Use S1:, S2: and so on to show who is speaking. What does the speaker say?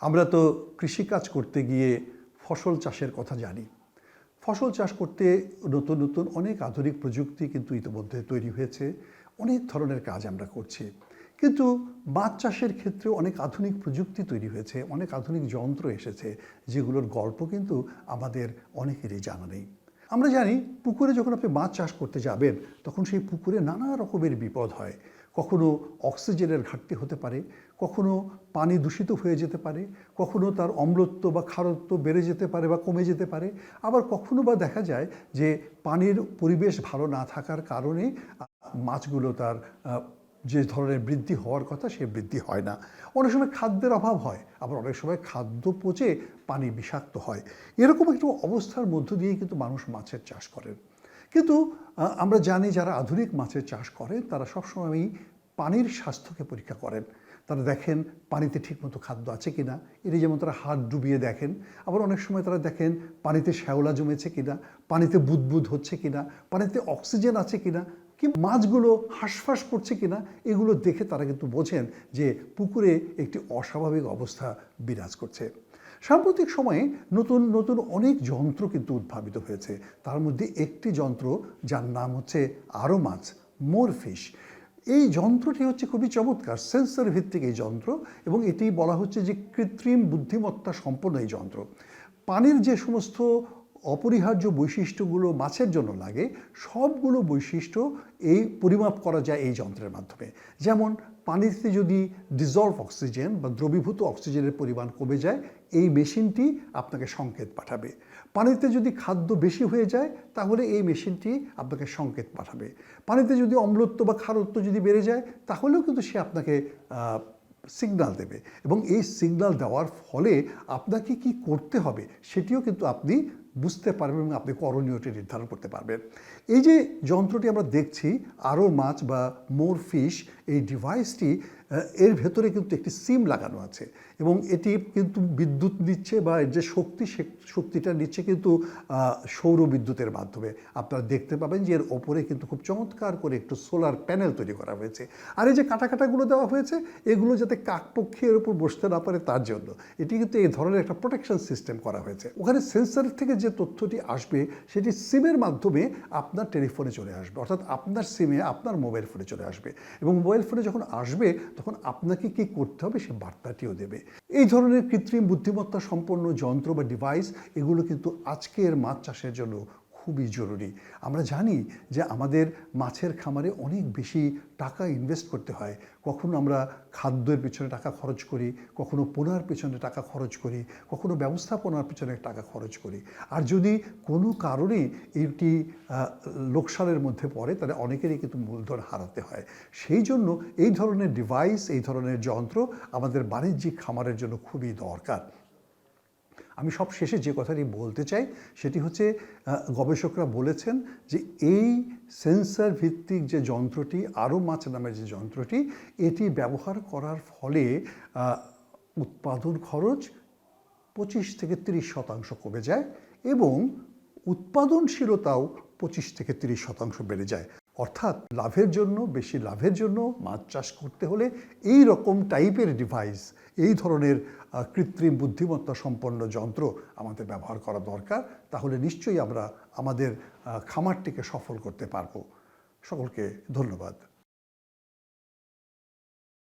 S1: আমরা তো কৃষিকাজ করতে গিয়ে ফসল চাষের কথা জানি। ফসল চাষ করতে নতুন নতুন অনেক আধুনিক প্রযুক্তি কিন্তু ইতিমধ্যে তৈরি হয়েছে। অনেক ধরনের কাজ আমরা করছি। কিন্তু মাছ চাষের ক্ষেত্রেও অনেক আধুনিক প্রযুক্তি তৈরি হয়েছে, অনেক আধুনিক যন্ত্র এসেছে, যেগুলোর গল্প কিন্তু আমাদের অনেকেরই জানা নেই। আমরা জানি পুকুরে যখন আপনি মাছ চাষ করতে যাবেন, তখন সেই পুকুরে নানা রকমের বিপদ হয়। কখনো অক্সিজেনের ঘাটতি হতে পারে, কখনো পানি দূষিত হয়ে যেতে পারে, কখনো তার অম্লত্ব বা খারত্ব বেড়ে যেতে পারে বা কমে যেতে পারে, আবার কখনো বা দেখা যায় যে পানির পরিবেশ ভালো না থাকার কারণে মাছগুলো তার যে ধরনের বৃদ্ধি হওয়ার কথা সে বৃদ্ধি হয় না। অনেক সময় খাদ্যের অভাব হয়, আবার অনেক সময় খাদ্য পচে পানি বিষাক্ত হয়। এরকম একটু অবস্থার মধ্য দিয়ে কিন্তু মানুষ মাছের চাষ করেন। কিন্তু আমরা জানি যারা আধুনিক মাছের চাষ করেন তারা সবসময়ই পানির স্বাস্থ্যকে পরীক্ষা করেন। তারা দেখেন পানিতে ঠিকমতো খাদ্য আছে কিনা। এটি যেমন তারা হাত ডুবিয়ে দেখেন। আবার অনেক সময় তারা দেখেন পানিতে শ্যাওলা জমেছে কিনা, পানিতে বুদবুদ হচ্ছে কিনা, পানিতে অক্সিজেন আছে কিনা, কি মাছগুলো হাঁসফাঁস করছে কিনা, এগুলো দেখে তারা কিন্তু বোঝেন যে পুকুরে একটি অস্বাভাবিক অবস্থা বিরাজ করছে। সাম্প্রতিক সময়ে নতুন নতুন অনেক যন্ত্র কিন্তু উদ্ভাবিত হয়েছে। তার মধ্যে একটি যন্ত্র যার নাম হচ্ছে আরও মাছ মোরফিশ এই যন্ত্রটি হচ্ছে খুবই চমৎকার সেন্সর ভিত্তিক এই যন্ত্র এবং এটি বলা হচ্ছে যে কৃত্রিম বুদ্ধিমত্তা সম্পন্ন এই যন্ত্র। পানির যে সমস্ত অপরিহার্য বৈশিষ্ট্যগুলো মাছের জন্য লাগে, সবগুলো বৈশিষ্ট্য এই পরিমাপ করা যায় এই যন্ত্রের মাধ্যমে। যেমন, পানিতে যদি ডিজলভ অক্সিজেন বা দ্রবীভূত অক্সিজেনের পরিমাণ কমে যায়, এই মেশিনটি আপনাকে সংকেত পাঠাবে। পানিতে যদি খাদ্য বেশি হয়ে যায়, তাহলে এই মেশিনটি আপনাকে সংকেত পাঠাবে। পানিতে যদি অম্লত্ব বা খারত্ব যদি বেড়ে যায়, তাহলেও কিন্তু সে আপনাকে সিগনাল দেবে। এবং এই সিগনাল দেওয়ার ফলে আপনাকে কি করতে হবে, সেটিও কিন্তু আপনি বুঝতে পারবেন এবং আপনি করণীয়টি নির্ধারণ করতে পারবেন। এই যে যন্ত্রটি আমরা দেখছি, আরও মাছ বা মোর ফিশ এই ডিভাইসটি এর ভেতরে কিন্তু একটি সিম লাগানো আছে এবং এটি কিন্তু বিদ্যুৎ নিচ্ছে বা এর যে শক্তি, সে শক্তিটা নিচ্ছে কিন্তু সৌর বিদ্যুতের মাধ্যমে। আপনারা দেখতে পাবেন যে এর ওপরে কিন্তু খুব চমৎকার করে একটু সোলার প্যানেল তৈরি করা হয়েছে। আর এই যে কাটা কাটাগুলো দেওয়া হয়েছে, এগুলো যাতে কাকপক্ষের উপর বসতে না পারে তার জন্য। এটি কিন্তু এই ধরনের একটা প্রোটেকশন সিস্টেম করা হয়েছে। ওখানে সেন্সর থেকে যে তথ্যটি আসবে, সেটি সিমের মাধ্যমে আপনার টেলিফোনে চলে আসবে। অর্থাৎ আপনার সিমে আপনার মোবাইল ফোনে চলে আসবে। এবং মোবাইল ফোনে যখন আসবে তখন আপনাকে কি করতে হবে সে বার্তাটিও দেবে। এই ধরনের কৃত্রিম বুদ্ধিমত্তা সম্পন্ন যন্ত্র বা ডিভাইস এগুলো কিন্তু আজকের মাছ চাষের জন্য খুবই জরুরি। আমরা জানি যে আমাদের মাছের খামারে অনেক বেশি টাকা ইনভেস্ট করতে হয়। কখনো আমরা খাদ্যের পিছনে টাকা খরচ করি, কখনো পোনার পিছনে টাকা খরচ করি, কখনো ব্যবস্থাপনার পিছনে টাকা খরচ করি। আর যদি কোনো কারণে এটি লোকসানের মধ্যে পড়ে, তাহলে অনেকেরই কিন্তু মূলধন হারাতে হয়। সেই জন্য এই ধরনের ডিভাইস এই ধরনের যন্ত্র আমাদের বাণিজ্যিক খামারের জন্য খুবই দরকার। আমি সব শেষে যে কথাটি বলতে চাই, সেটি হচ্ছে গবেষকরা বলেছেন যে এই সেন্সর ভিত্তিক যে যন্ত্রটি আরও মাছ নামের যে যন্ত্রটি, এটি ব্যবহার করার ফলে উৎপাদন খরচ পঁচিশ থেকে তিরিশ শতাংশ কমে যায় এবং উৎপাদনশীলতাও পঁচিশ থেকে তিরিশ শতাংশ বেড়ে যায়। অর্থাৎ লাভের জন্য, বেশি লাভের জন্য মাছ চাষ করতে হলে এই রকম টাইপের ডিভাইস এই ধরনের কৃত্রিম বুদ্ধিমত্তা সম্পন্ন যন্ত্র আমাদের ব্যবহার করা দরকার। তাহলে নিশ্চয়ই আমরা আমাদের খামারটিকে সফল করতে পারব। সকলকে ধন্যবাদ।